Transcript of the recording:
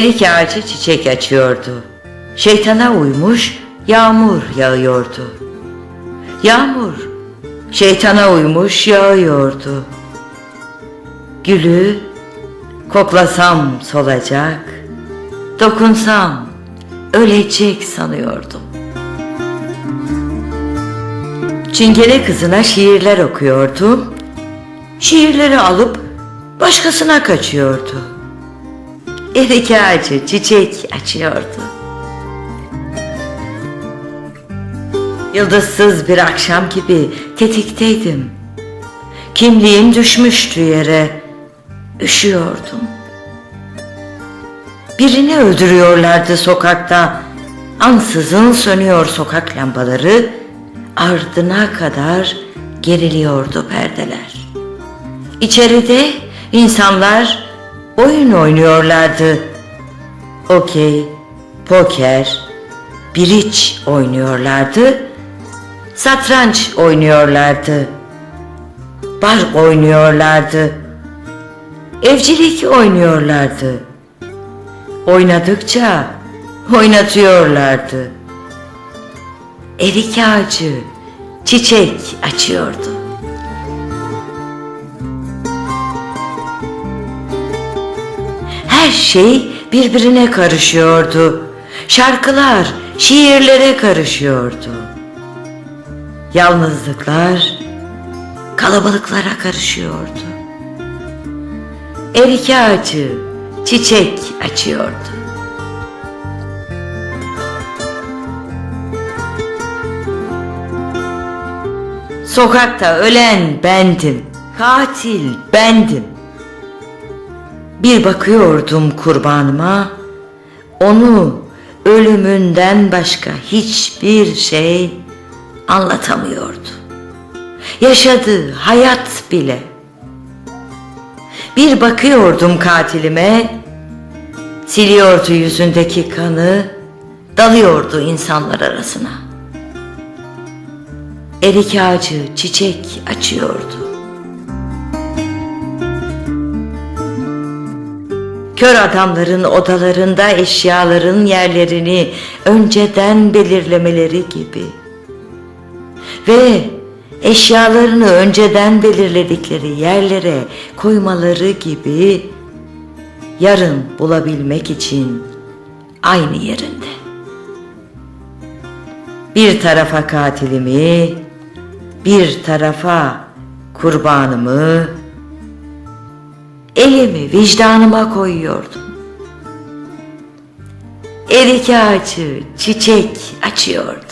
Erik ağacı çiçek açıyordu. Şeytana uymuş yağmur yağıyordu. Yağmur şeytana uymuş yağıyordu. Gülü koklasam solacak, dokunsam ölecek sanıyordum. Çingene kızına şiirler okuyordum. Şiirleri alıp başkasına kaçıyordu. Erik ağacı çiçek açıyordu. Yıldızsız bir akşam gibi tetikteydim. Kimliğim düşmüştü yere. Üşüyordum. Birini öldürüyorlardı sokakta. Ansızın sönüyor sokak lambaları. Ardına kadar geriliyordu perdeler. İçeride insanlar oyun oynuyorlardı. Okey, poker, biriç oynuyorlardı. Satranç oynuyorlardı. Bark oynuyorlardı. Evcilik oynuyorlardı. Oynadıkça oynatıyorlardı. Erik ağacı çiçek açıyordu. Her şey birbirine karışıyordu. Şarkılar şiirlere karışıyordu. Yalnızlıklar kalabalıklara karışıyordu. Erik ağacı çiçek açıyordu. Sokakta ölen bendim. Katil bendim. Bir bakıyordum kurbanıma. Onu ölümünden başka hiçbir şey anlatamıyordu. Yaşadığı hayat bile. Bir bakıyordum katilime. Siliyordu yüzündeki kanı, dalıyordu insanlar arasına. Erik ağacı çiçek açıyordu. Kör adamların odalarında eşyaların yerlerini önceden belirlemeleri gibi. Ve eşyalarını önceden belirledikleri yerlere koymaları gibi yarın bulabilmek için aynı yerinde. Bir tarafa katilimi, bir tarafa kurbanımı, elimi vicdanıma koyuyordum. Erik ağacı çiçek açıyordu.